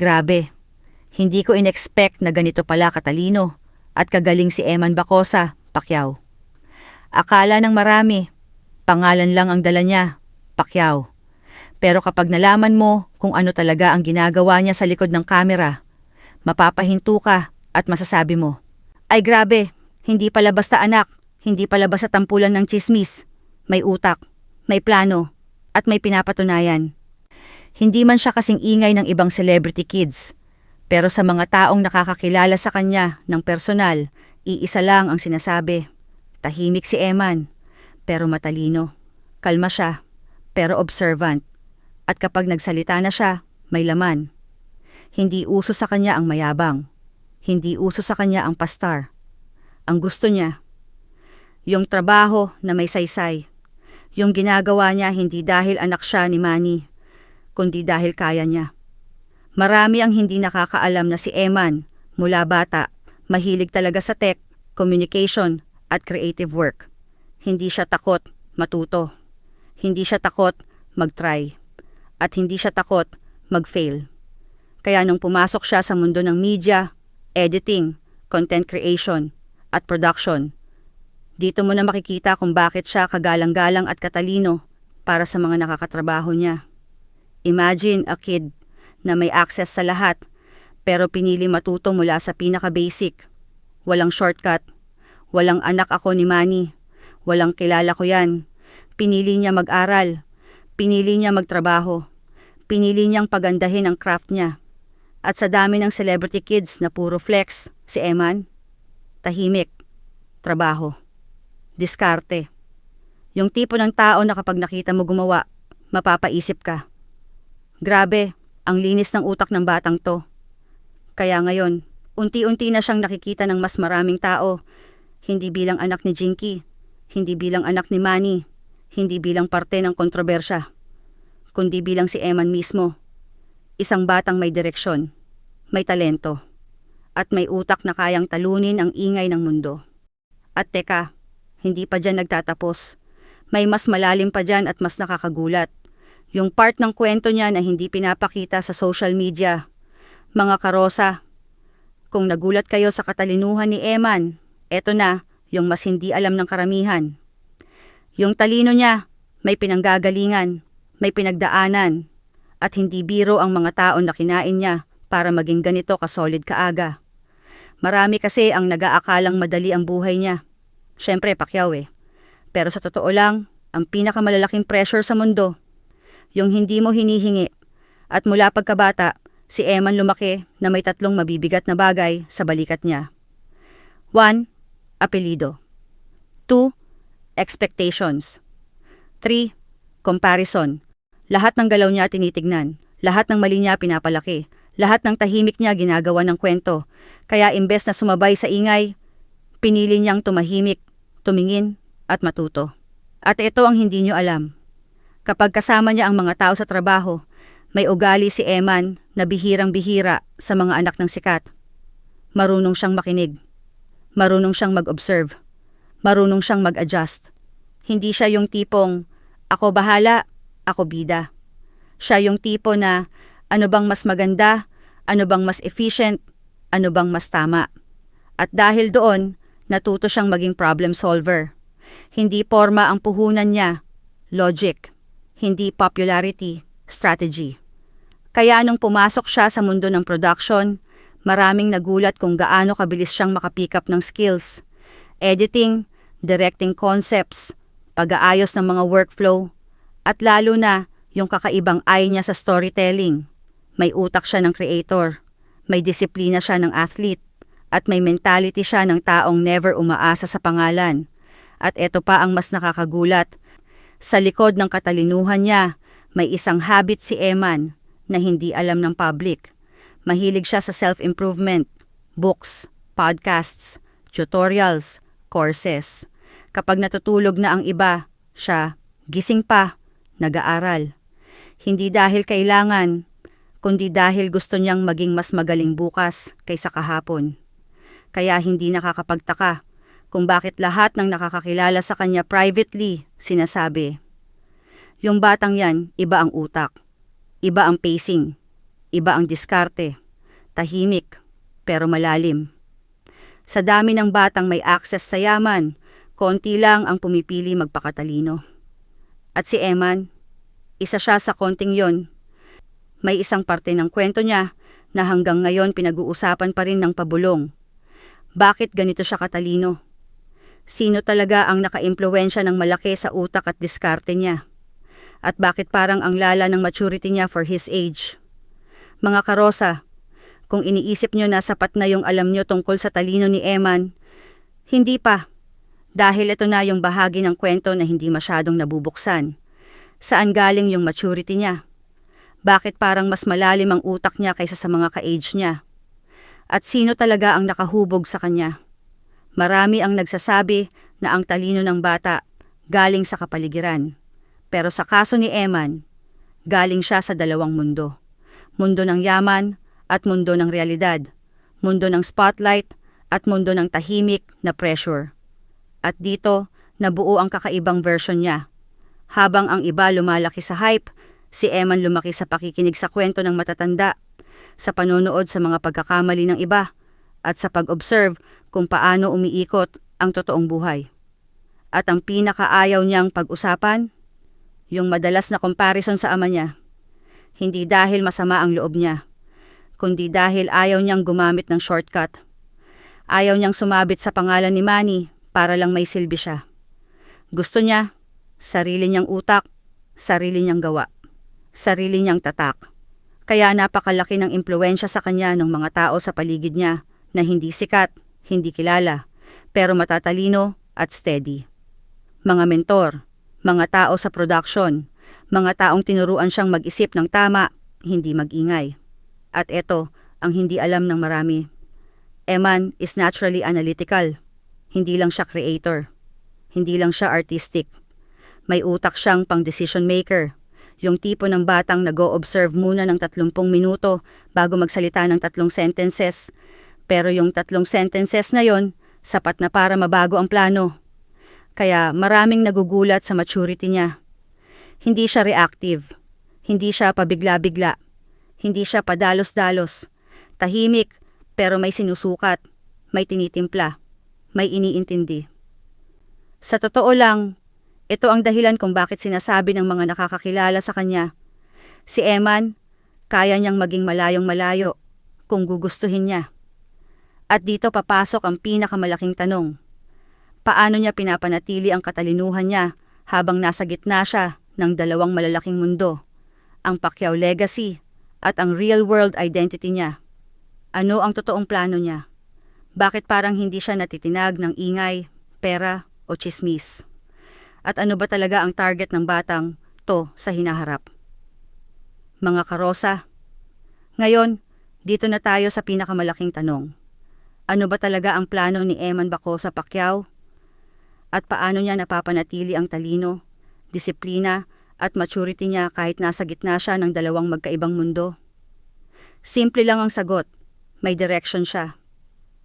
Grabe, hindi ko inexpect na ganito pala katalino at kagaling si Eman Bacosa, Pacquiao. Akala ng marami, pangalan lang ang dala niya, Pacquiao. Pero kapag nalaman mo kung ano talaga ang ginagawa niya sa likod ng kamera, mapapahinto ka at masasabi mo, Ay grabe, hindi pala basta anak, hindi pala basta tampulan ng chismis. May utak, may plano, at may pinapatunayan. Hindi man siya kasing ingay ng ibang celebrity kids, pero sa mga taong nakakakilala sa kanya ng personal, iisa lang ang sinasabi. Tahimik si Eman, pero matalino. Kalma siya, pero observant. At kapag nagsalita na siya, may laman. Hindi uso sa kanya ang mayabang. Hindi uso sa kanya ang pastar. Ang gusto niya, yung trabaho na may saysay. Yung ginagawa niya hindi dahil anak siya ni Manny, kundi dahil kaya niya. Marami ang hindi nakakaalam na si Eman, mula bata, mahilig talaga sa tech, communication, at creative work. Hindi siya takot matuto. Hindi siya takot mag-try. At hindi siya takot mag-fail. Kaya nung pumasok siya sa mundo ng media, editing, content creation, at production, dito mo na makikita kung bakit siya kagalang-galang at katalino para sa mga nakakatrabaho niya. Imagine a kid na may access sa lahat pero pinili matuto mula sa pinaka-basic. Walang shortcut. Walang anak ako ni Manny. Walang kilala ko yan. Pinili niya mag-aral. Pinili niya magtrabaho. Pinili niyang pagandahin ang craft niya. At sa dami ng celebrity kids na puro flex, si Eman, tahimik, trabaho, diskarte. Yung tipo ng tao na kapag nakita mo gumawa, mapapaisip ka. Grabe, ang linis ng utak ng batang to. Kaya ngayon, unti-unti na siyang nakikita ng mas maraming tao, hindi bilang anak ni Jinky, hindi bilang anak ni Manny, hindi bilang parte ng kontrobersya, kundi bilang si Eman mismo. Isang batang may direksyon, may talento, at may utak na kayang talunin ang ingay ng mundo. At teka, hindi pa dyan nagtatapos. May mas malalim pa dyan at mas nakakagulat. Yung part ng kwento niya na hindi pinapakita sa social media. Mga karosa, kung nagulat kayo sa katalinuhan ni Eman, eto na yung mas hindi alam ng karamihan. Yung talino niya, may pinanggagalingan, may pinagdaanan, at hindi biro ang mga tao na kinain niya para maging ganito kasolid kaaga. Marami kasi ang nag-aakalang madali ang buhay niya. Siyempre, pakyaw eh. Pero sa totoo lang, ang pinakamalalaking pressure sa mundo, yung hindi mo hinihingi. At mula pagkabata, si Eman lumaki na may tatlong mabibigat na bagay sa balikat niya. 1. Apelido 2. Expectations 3. Comparison Lahat ng galaw niya tinitignan, lahat ng mali niya pinapalaki, lahat ng tahimik niya ginagawa ng kwento. Kaya imbes na sumabay sa ingay, pinili niyang tumahimik, tumingin, at matuto. At ito ang hindi niyo alam. Kapag kasama niya ang mga tao sa trabaho, may ugali si Eman na bihirang-bihira sa mga anak ng sikat. Marunong siyang makinig. Marunong siyang mag-observe. Marunong siyang mag-adjust. Hindi siya yung tipong, ako bahala, ako bida. Siya yung tipo na, ano bang mas maganda, ano bang mas efficient, ano bang mas tama. At dahil doon, natuto siyang maging problem solver. Hindi forma ang puhunan niya, logic. Hindi popularity, strategy. Kaya nung pumasok siya sa mundo ng production, maraming nagulat kung gaano kabilis siyang makapick up ng skills. Editing, directing concepts, pag-aayos ng mga workflow, at lalo na yung kakaibang eye niya sa storytelling. May utak siya ng creator, may disiplina siya ng athlete, at may mentality siya ng taong never umaasa sa pangalan. At ito pa ang mas nakakagulat. Sa likod ng katalinuhan niya, may isang habit si Eman na hindi alam ng public. Mahilig siya sa self-improvement, books, podcasts, tutorials, courses. Kapag natutulog na ang iba, siya, gising pa, nag-aaral. Hindi dahil kailangan, kundi dahil gusto niyang maging mas magaling bukas kaysa kahapon. Kaya hindi nakakapagtaka kung bakit lahat ng nakakakilala sa kanya privately sinasabi. Yung batang yan, iba ang utak, iba ang pacing, Iba ang diskarte. Tahimik, pero malalim. Sa dami ng batang may access sa yaman, konti lang ang pumipili magpakatalino. At si Eman, isa siya sa konting yon. May isang parte ng kwento niya na hanggang ngayon pinag-uusapan pa rin ng pabulong. Bakit ganito siya katalino? Sino talaga ang nakaimpluwensya ng malaki sa utak at diskarte niya? At bakit parang ang lala ng maturity niya for his age? Mga karosa, kung iniisip nyo na sapat na yung alam nyo tungkol sa talino ni Eman, hindi pa. Dahil ito na yung bahagi ng kwento na hindi masyadong nabubuksan. Saan galing yung maturity niya? Bakit parang mas malalim ang utak niya kaysa sa mga ka-age niya? At sino talaga ang nakahubog sa kanya? Marami ang nagsasabi na ang talino ng bata galing sa kapaligiran. Pero sa kaso ni Eman, galing siya sa dalawang mundo. Mundo ng yaman at mundo ng realidad. Mundo ng spotlight at mundo ng tahimik na pressure. At dito, nabuo ang kakaibang version niya. Habang ang iba lumalaki sa hype, si Eman lumaki sa pakikinig sa kwento ng matatanda, sa panonood sa mga pagkakamali ng iba, at sa pag-observe kung paano umiikot ang totoong buhay. At ang pinakaayaw niyang pag-usapan, yung madalas na comparison sa ama niya. Hindi dahil masama ang loob niya, kundi dahil ayaw niyang gumamit ng shortcut. Ayaw niyang sumabit sa pangalan ni Manny para lang may silbi siya. Gusto niya, sarili niyang utak, sarili niyang gawa, sarili niyang tatak. Kaya napakalaki ng impluensya sa kanya ng mga tao sa paligid niya na hindi sikat, hindi kilala, pero matatalino at steady. Mga mentor, mga tao sa production, mga taong tinuruan siyang mag-isip ng tama, hindi mag-ingay. At eto, ang hindi alam ng marami. Eman is naturally analytical. Hindi lang siya creator. Hindi lang siya artistic. May utak siyang pang decision maker. Yung tipo ng batang nag-o-observe muna ng 30 minuto bago magsalita ng tatlong sentences. Pero yung tatlong sentences na yon, sapat na para mabago ang plano. Kaya maraming nagugulat sa maturity niya. Hindi siya reactive. Hindi siya pabigla-bigla. Hindi siya padalos-dalos. Tahimik, pero may sinusukat. May tinitimpla may iniintindi. Sa totoo lang, ito ang dahilan kung bakit sinasabi ng mga nakakakilala sa kanya. Si Eman, kaya niyang maging malayong malayo kung gugustuhin niya. At dito papasok ang pinakamalaking tanong. Paano niya pinapanatili ang katalinuhan niya habang nasa gitna siya ng dalawang malalaking mundo, ang Pacquiao legacy at ang real-world identity niya? Ano ang totoong plano niya? Bakit parang hindi siya natitinag ng ingay, pera o chismis? At ano ba talaga ang target ng batang to sa hinaharap? Mga karosa, ngayon, dito na tayo sa pinakamalaking tanong. Ano ba talaga ang plano ni Eman Bako sa Pacquiao? At paano niya napapanatili ang talino, disiplina at maturity niya kahit nasa gitna siya ng dalawang magkaibang mundo? Simple lang ang sagot, may direction siya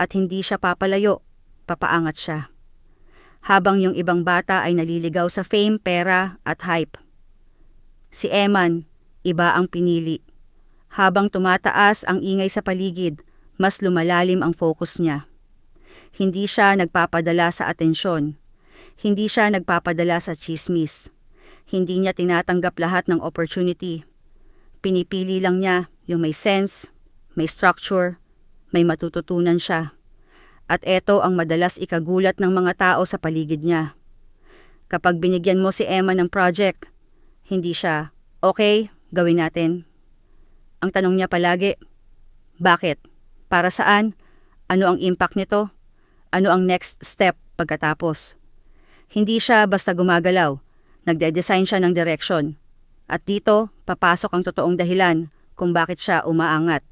at hindi siya papalayo, papaangat siya. Habang yung ibang bata ay naliligaw sa fame, pera at hype. Si Eman, iba ang pinili. Habang tumataas ang ingay sa paligid, mas lumalalim ang focus niya. Hindi siya nagpapadala sa atensyon. Hindi siya nagpapadala sa chismis. Hindi niya tinatanggap lahat ng opportunity. Pinipili lang niya yung may sense, may structure, may matututunan siya. At ito ang madalas ikagulat ng mga tao sa paligid niya. Kapag binigyan mo si Emma ng project, hindi siya, okay, gawin natin. Ang tanong niya palagi, bakit? Para saan? Ano ang impact nito? Ano ang next step pagkatapos? Hindi siya basta gumagalaw. Nagde-design siya ng direction. At dito, papasok ang totoong dahilan kung bakit siya umaangat.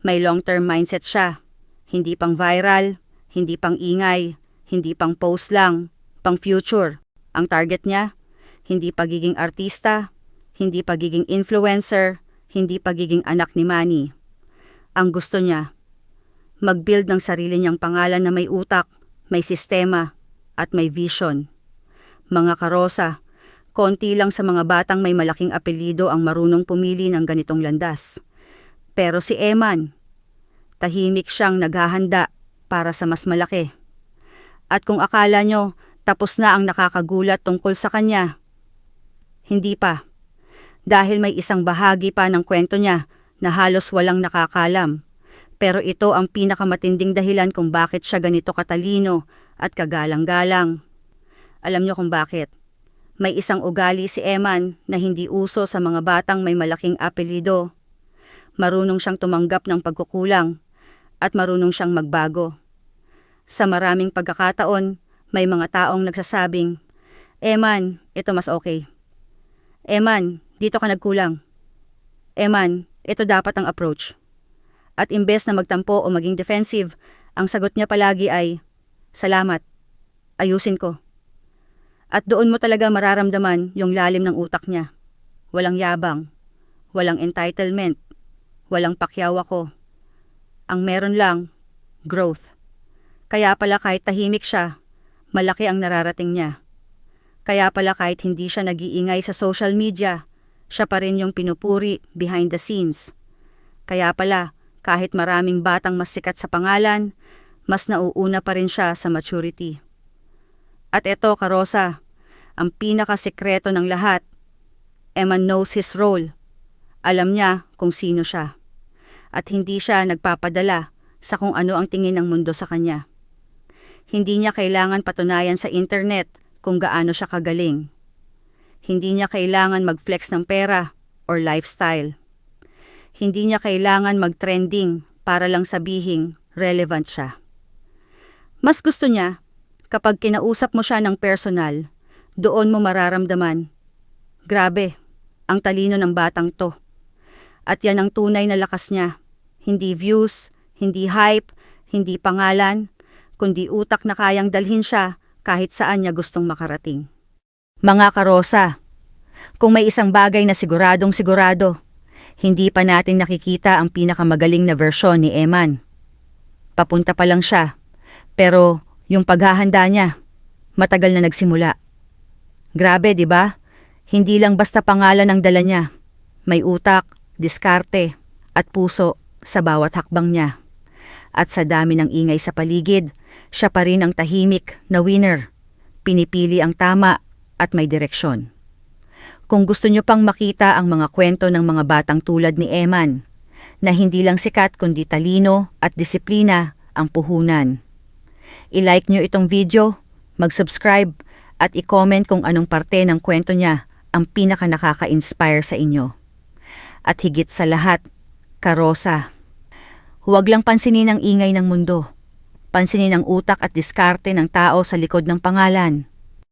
May long-term mindset siya. Hindi pang viral, hindi pang ingay, hindi pang post lang, pang future. Ang target niya, hindi pagiging artista, hindi pagiging influencer, hindi pagiging anak ni Manny. Ang gusto niya, mag-build ng sarili niyang pangalan na may utak, may sistema, at may vision. Mga karosa, konti lang sa mga batang may malaking apelido ang marunong pumili ng ganitong landas. Pero si Eman, tahimik siyang naghahanda para sa mas malaki. At kung akala nyo tapos na ang nakakagulat tungkol sa kanya, hindi pa. Dahil may isang bahagi pa ng kwento niya na halos walang nakakalam. Pero ito ang pinakamatinding dahilan kung bakit siya ganito katalino at kagalang-galang. Alam niyo kung bakit? May isang ugali si Eman na hindi uso sa mga batang may malaking apelido. Marunong siyang tumanggap ng pagkukulang at marunong siyang magbago. Sa maraming pagkakataon, may mga taong nagsasabing, Eman, ito mas okay. Eman, dito ka nagkulang. Eman, ito dapat ang approach. At imbes na magtampo o maging defensive, ang sagot niya palagi ay, Salamat, ayusin ko. At doon mo talaga mararamdaman yung lalim ng utak niya. Walang yabang, walang entitlement, walang pakyaw ako. Ang meron lang, growth. Kaya pala kahit tahimik siya, malaki ang nararating niya. Kaya pala kahit hindi siya nag-iingay sa social media, siya pa rin yung pinupuri behind the scenes. Kaya pala, kahit maraming batang mas sikat sa pangalan, mas nauuna pa rin siya sa maturity. At eto, Karosa, ang pinakasekreto ng lahat. Eman knows his role. Alam niya kung sino siya. At hindi siya nagpapadala sa kung ano ang tingin ng mundo sa kanya. Hindi niya kailangan patunayan sa internet kung gaano siya kagaling. Hindi niya kailangan mag-flex ng pera or lifestyle. Hindi niya kailangan mag-trending para lang sabihing relevant siya. Mas gusto niya, kapag kinausap mo siya ng personal, doon mo mararamdaman, grabe, ang talino ng batang to. At yan ang tunay na lakas niya. Hindi views, hindi hype, hindi pangalan, kundi utak na kayang dalhin siya kahit saan niya gustong makarating. Mga karosa, kung may isang bagay na siguradong sigurado, hindi pa natin nakikita ang pinakamagaling na versyon ni Eman. Papunta pa lang siya, pero yung paghahanda niya, matagal na nagsimula. Grabe, di ba? Hindi lang basta pangalan ang dala niya. May utak, diskarte, at puso sa bawat hakbang niya. At sa dami ng ingay sa paligid, siya pa rin ang tahimik na winner. Pinipili ang tama at may direksyon. Kung gusto nyo pang makita ang mga kwento ng mga batang tulad ni Eman, na hindi lang sikat kundi talino at disiplina ang puhunan. I-like nyo itong video, mag-subscribe at i-comment kung anong parte ng kwento niya ang pinaka nakaka-inspire sa inyo. At higit sa lahat, karosa. Huwag lang pansinin ang ingay ng mundo. Pansinin ang utak at diskarte ng tao sa likod ng pangalan.